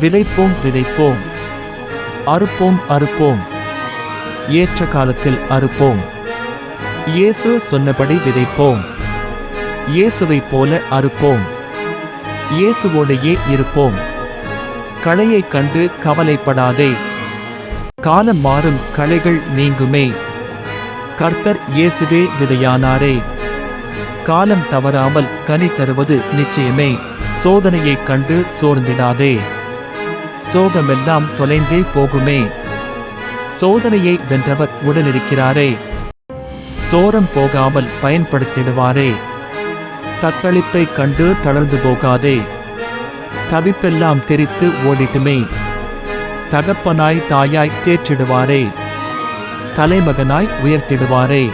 விதைப்போம் விதைப்போம். அறுப்போம் அறுப்போம். ஏற்ற காலத்தில் அறுப்போம். இயேசு சொன்னபடி விதைப்போம். இயேசுவைப் போல அறுப்போம். இயேசுவோடையே இருப்போம். களையை கண்டு கவலைப்படாதே. காலம் மாறும் களைகள் நீங்குமே. கர்த்தர் இயேசுவே விதையானாரே. காலம் தவறாமல் கனி தருவது நிச்சயமே. சோதனையைக் கண்டு சோர்ந்திடாதே. சோகமெல்லாம் தொலைந்தே போகுமே. சோதனையை வென்றவர் உடனிருக்கிறாரே. சோரம் போகாமல் பயன்படுத்திடுவாரே. தத்தளிப்பை கண்டு தளர்ந்து போகாதே. தவிப்பெல்லாம் தெரித்து ஓடிட்டுமே தகப்பனாய் தாயாய் தேற்றிடுவாரே. தலைமகனாய் உயர்த்திடுவாரே.